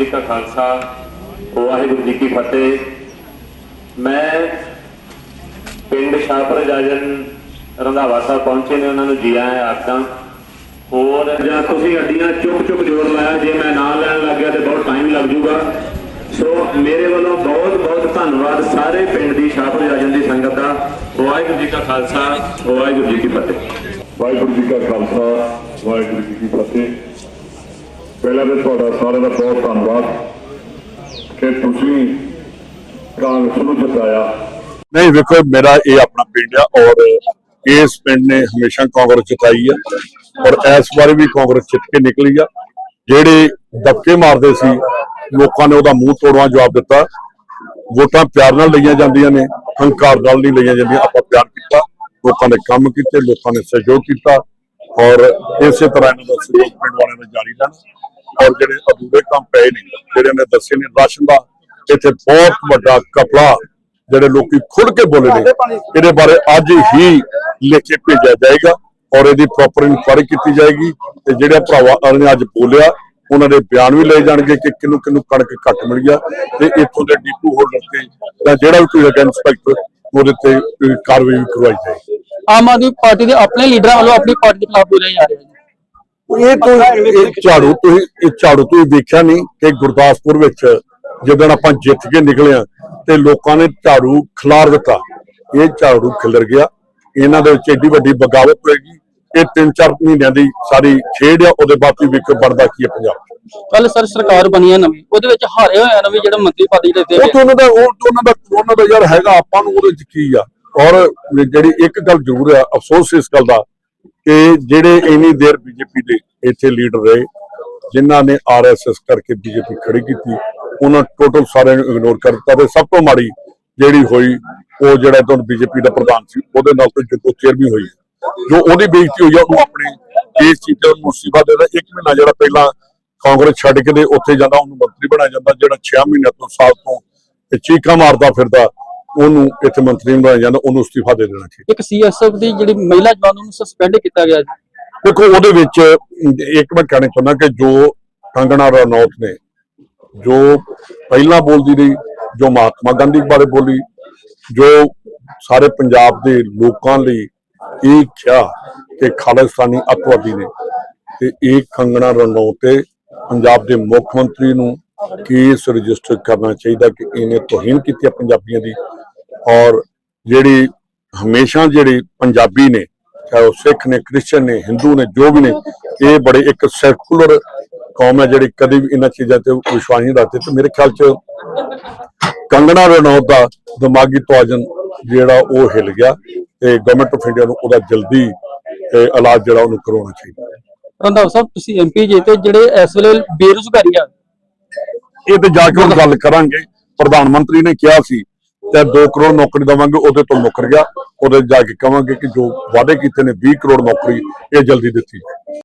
ਵਾਹਿਗੁਰੂ ਜੀ ਕਾ ਖਾਲਸਾ, ਵਾਹਿਗੁਰੂ ਜੀ ਕੀ ਫਤਿਹ। ਮੈਂ ਪਿੰਡ ਸ਼ਾਹਪੁਰ ਜਾਜਨ ਰੰਧਾਵਾ ਸਾਹਿਬ ਪਹੁੰਚੇ ਨੇ, ਉਹਨਾਂ ਨੂੰ ਜੀ ਆਇਆਂ ਆਖਾਂ ਹੋਰ ਜਾਂ ਤੁਸੀਂ ਅੱਡੀਆਂ ਚੁੱਕ ਚੁੱਕ ਜੋੜ ਲਾਇਆ, ਜੇ ਮੈਂ ਨਾ ਲੈਣ ਲੱਗ ਗਿਆ ਤੇ ਬਹੁਤ ਟਾਈਮ ਲੱਗ ਜਾਊਗਾ। ਸੋ ਮੇਰੇ ਵੱਲੋਂ ਬਹੁਤ ਬਹੁਤ ਧੰਨਵਾਦ ਸਾਰੇ ਪਿੰਡ ਦੀ ਸ਼ਾਹਪੁਰ ਜਾਜਨ ਦੀ ਸੰਗਤ ਦਾ। ਵਾਹਿਗੁਰੂ ਜੀ ਕਾ ਖਾਲਸਾ, ਵਾਹਿਗੁਰੂ ਜੀ ਕੀ ਫਤਿਹ। ਵਾਹਿਗੁਰੂ ਜੀ ਕਾ ਖਾਲਸਾ, ਵਾਹਿਗੁਰੂ ਜੀ ਕੀ ਫਤਿਹ। ਪਹਿਲਾਂ ਤਾਂ ਤੁਹਾਡਾ ਸਾਰਿਆਂ ਦਾ ਬਹੁਤ ਧੰਨਵਾਦ ਕਿ ਤੁਸੀਂ ਕਾਂਗਰਸ ਨੂੰ ਜਿਤਾਇਆ। ਨਹੀਂ, ਵੇਖੋ, ਮੇਰਾ ਇਹ ਆਪਣਾ ਪਿੰਡ ਆ ਔਰ ਇਸ ਪਿੰਡ ਨੇ ਹਮੇਸ਼ਾ ਕਾਂਗਰਸ ਜਿਤਾਈ ਆ ਔਰ ਇਸ ਵਾਰ ਵੀ ਕਾਂਗਰਸ ਜਿੱਤ ਕੇ ਨਿਕਲੀ ਆ। ਜਿਹੜੇ ਦਬਕੇ ਮਾਰਦੇ ਸੀ, ਲੋਕਾਂ ਨੇ ਉਹਦਾ ਮੂੰਹ ਤੋੜਵਾ ਜਵਾਬ ਦਿੱਤਾ। ਵੋਟਾਂ ਪਿਆਰ ਨਾਲ ਲਈਆਂ ਜਾਂਦੀਆਂ ਨੇ, ਹੰਕਾਰ ਨਾਲ ਨਹੀਂ ਲਈਆਂ ਜਾਂਦੀਆਂ, ਆਪਾਂ ਪਿਆਰ ਕੀਤਾ। ਲੋਕਾਂ ਨੇ ਕੰਮ ਕੀਤੇ, ਲੋਕਾਂ ਨੇ ਸਹਿਯੋਗ ਕੀਤਾ ਔਰ ਇਸੇ ਤਰ੍ਹਾਂ ਇਹਨਾਂ ਦਾ ਸਹਿਯੋਗ ਪਿੰਡ ਵਾਲਿਆਂ ਦਾ ਜਾਰੀ ਰਹਿਣਾ। ਔਰ ਜਿਹੜੇ ਅਧੂਰੇ ਕੰਮ ਪਏ ਨੇ, ਜਿਹੜੇ ਨੇ ਦੱਸੇ ਨੇ, ਰਾਸ਼ਨ ਦਾ ਇੱਥੇ ਬਹੁਤ ਵੱਡਾ ਕਪੜਾ ਜਿਹੜੇ ਲੋਕੀ ਖੁੱਲ ਕੇ ਬੋਲੇ ਨੇ, ਇਹਦੇ ਬਾਰੇ ਅੱਜ ਹੀ ਲਿਖ ਕੇ ਭੇਜਿਆ ਜਾਏਗਾ ਔਰ ਇਹਦੀ ਪ੍ਰੋਪਰ ਇਨਕੁਆਇਰੀ ਕੀਤੀ ਜਾਏਗੀ ਤੇ ਜਿਹੜੇ ਭਰਾਵਾਂ ਨੇ ਅੱਜ ਬੋਲਿਆ, ਉਹਨਾਂ ਦੇ ਬਿਆਨ ਵੀ ਲਏ ਜਾਣਗੇ ਕਿ ਕਿਹਨੂੰ ਕਿਹਨੂੰ ਕਣਕ ਘੱਟ ਮਿਲ ਗਿਆ ਤੇ ਇੱਥੋਂ ਦੇ ਡੀਪੂ ਹੋਲਡਰ ਤੇ ਜਾਂ ਜਿਹੜਾ ਵੀ ਕੋਈ ਹੈਗਾ ਇੰਸਪੈਕਟਰ ਉਹਦੇ ਤੇ ਕਾਰਵਾਈ ਵੀ ਕਰਵਾਈ ਜਾਏਗੀ। ਆਮ ਆਦਮੀ ਪਾਰਟੀ ਦੇ ਆਪਣੇ ਲੀਡਰਾਂ ਵੱਲੋਂ ਆਪਣੀ ਪਾਰਟੀ ਦੇ ਖਿਲਾਫ ਬੋਲਿਆ ਜਾ ਰਿਹਾ ਹੈ। ਇਹ ਤੋਂ ਇਹ ਝਾੜੂ ਤੁਸੀਂ ਇਹ ਝਾੜੂ ਤੁਸੀਂ ਵੇਖਿਆ ਨਹੀਂ ਕਿ ਗੁਰਦਾਸਪੁਰ ਵਿੱਚ ਜਦੋਂ ਆਪਾਂ ਜਿੱਤ ਕੇ ਨਿਕਲੇ ਆ ਤੇ ਲੋਕਾਂ ਨੇ ਝਾੜੂ ਖਿਲਾਰ ਦਿੱਤਾ। ਇਹ ਝਾੜੂ ਖਿਲਰ ਗਿਆ। ਇਹਨਾਂ ਦੇ ਵਿੱਚ ਏਡੀ ਵੱਡੀ ਬਗਾਵਤ ਹੋਏਗੀ। ਇਹ 3-4 ਮਹੀਨਿਆਂ ਦੀ ਸਾਰੀ ਖੇਡ ਆ ਉਹਦੇ ਬਾਅਦ ਵੀ ਵੇਖੋ ਬਣਦਾ ਕੀ ਹੈ ਪੰਜਾਬ। ਕੱਲ ਸਰ ਸਰਕਾਰ ਬਣੀ ਹੈ ਨਵੀਂ। ਉਹਦੇ ਵਿੱਚ ਹਾਰੇ ਹੋਏ ਆ ਨਵੀਂ ਜਿਹੜਾ ਮੰਤਰੀ ਪਦ ਜਿਹੜੇ ਦੇ ਉਹ ਤਾਂ ਉਹਨਾਂ ਦਾ ਉਹ ਤਾਂ ਉਹਨਾਂ ਦਾ ਉਹਨਾਂ ਦਾ ਯਾਰ ਹੈਗਾ ਆਪਾਂ ਨੂੰ ਉਹਦੇ ਚ ਕੀ ਆ। ਔਰ ਜਿਹੜੀ ਇੱਕ ਗੱਲ ਜ਼ਰੂਰ ਆ ਅਫਸੋਸ ਇਸ ਗੱਲ ਦਾ ਕਿ ਜਿਹੜੇ ਇੰਨੀ ਦੇਰ ਬੀਜੇਪੀ ਦੇ ਇੱਥੇ ਲੀਡਰ ਰਹੇ, ਜਿਨ੍ਹਾਂ ਨੇ ਆਰਐਸਐਸ ਕਰਕੇ ਬੀਜੇਪੀ ਖੜੀ ਕੀਤੀ, ਉਹਨਾਂ ਟੋਟਲ ਸਾਰਿਆਂ ਨੂੰ ਇਗਨੋਰ ਕਰ ਦਿੱਤਾ ਤੇ ਸਭ ਤੋਂ ਮਾੜੀ ਜਿਹੜੀ ਹੋਈ, ਉਹ ਜਿਹੜਾ ਤੋਂ ਬੀਜੇਪੀ ਦਾ ਪ੍ਰਧਾਨ ਸੀ, ਉਹਦੇ ਨਾਲ ਤੋਂ ਜਦੋਂ ਚੇਅਰਮੈਨ ਹੋਈ। ਜੋ ਉਹਦੀ ਬੇਇੱਜ਼ਤੀ ਹੋਈ ਆ ਉਹਨੂੰ ਆਪਣੇ ਇਸ ਚੀਜ਼ਾਂ ਨੂੰ ਮੁਸੀਬਤ ਦੇਦਾ ਇੱਕ ਮਹੀਨਾ ਜਿਹੜਾ ਪਹਿਲਾਂ ਕਾਂਗਰਸ ਛੱਡ ਕੇ ਦੇ ਉੱਥੇ ਜਾਂਦਾ, ਉਹਨੂੰ ਮੰਤਰੀ ਬਣਾਇਆ ਜਾਂਦਾ, ਜਿਹੜਾ 6 ਮਹੀਨਿਆਂ ਤੋਂ, ਸਾਲ ਤੋਂ ਤੇ ਚੀਕਾਂ ਮਾਰਦਾ ਫਿਰਦਾ। ਉਹਨੂੰ ਇੱਥੇ ਮੰਤਰੀ ਬਣਾਇਆ ਜਾਂਦਾ ਉਹਨੂੰ ਅਸਤੀਫਾ ਦੇ ਦੇਣਾ ਚਾਹੀਦਾ। ਇੱਕ ਸੀਐਸਐਫ ਦੀ ਜਿਹੜੀ ਮਹਿਲਾ ਜਵਾਨ ਨੂੰ ਸਸਪੈਂਡ ਕੀਤਾ ਗਿਆ ਜੀ। ਦੇਖੋ ਉਹਦੇ ਵਿੱਚ ਇੱਕ ਮੈਂ ਕਹਿਣਾ ਚਾਹੁੰਦਾ ਕਿ ਜੋ ਕੰਗਣਾ ਰਣੌਤ ਨੇ ਜੋ ਪਹਿਲਾਂ ਬੋਲਦੀ ਰਹੀ ਜੋ ਮਹਾਤਮਾ ਗਾਂਧੀ ਬਾਰੇ ਬੋਲੀ ਜੋ ਸਾਰੇ ਪੰਜਾਬ ਦੇ ਲੋਕਾਂ ਲਈ ਇਹ ਕਿਹਾ ਕਿ ਖਾਲਿਸਤਾਨੀ ਅੱਤਵਾਦੀ ਨੇ ਤੇ ਇਹ ਕੰਗਣਾ ਰਣੌਤ ਤੇ ਪੰਜਾਬ ਦੇ ਮੁੱਖ ਮੰਤਰੀ ਨੂੰ ਕੇਸ ਰਜਿਸਟਰ ਕਰਨਾ ਚਾਹੀਦਾ ਕਿ ਇਹਨੇ ਤੋਹੀਨ ਕੀਤੀ ਹੈ ਪੰਜਾਬੀਆਂ ਦੀ। ਔਰ ਜਿਹੜੀ ਹਮੇਸ਼ਾ ਜਿਹੜੇ ਪੰਜਾਬੀ ਨੇ ਚਾਹੇ ਉਹ ਸਿੱਖ ਨੇ ਕ੍ਰਿਸਚੀਅਨ ਨੇ ਹਿੰਦੂ ਨੇ ਜੋ ਵੀ ਨੇ ਇਹ ਬੜੇ ਇੱਕ ਸਰਕੂਲਰ ਕੌਮ ਹੈ ਜਿਹੜੀ ਕਦੇ ਵੀ ਇਹਨਾਂ ਚੀਜ਼ਾਂ ਤੇ ਵਿਸ਼ਵਾਸ ਨਹੀਂ ਰੱਖਦੇ ਤੇ ਮੇਰੇ ਖਿਆਲ ਚ ਕੰਗਣਾ ਰਣੌਤ ਦਾ ਦਿਮਾਗੀ ਤਵਾਜ਼ਨ ਜਿਹੜਾ ਉਹ ਹਿਲ ਗਿਆ ਤੇ ਗਵਰਨਮੈਂਟ ਆਫ ਇੰਡੀਆ ਨੂੰ ਉਹਦਾ ਜਲਦੀ ਇਲਾਜ ਜਿਹੜਾ ਉਹਨੂੰ ਕਰਵਾਉਣਾ ਚਾਹੀਦਾ। ਰੰਧਾਵਾ ਸਾਹਿਬ ਤੁਸੀਂ ਐਮਪੀ ਜੇ ਤੇ ਜਿਹੜੇ ਇਸ ਵੇਲੇ ਬੇਰੁਜ਼ਗਾਰੀ ਆ। ਇਹ ਤੇ ਜਾ ਕੇ ਹੁਣ ਗੱਲ ਕਰਾਂਗੇ। ਪ੍ਰਧਾਨ ਮੰਤਰੀ ਨੇ ਕਿਹਾ ਸੀ ਤੇ 2 ਕਰੋੜ ਨੌਕਰੀ ਦਵਾਂਗੇ, ਉਹਦੇ ਤੋਂ ਮੁੱਕਰ ਗਿਆ ਉਹਦੇ ਜਾ ਕੇ ਕਵਾਂਗੇ ਕਿ ਜੋ ਵਾਅਦੇ ਕੀਤੇ ਨੇ 20 ਕਰੋੜ ਨੌਕਰੀ ਇਹ ਜਲਦੀ ਦਿੱਤੀ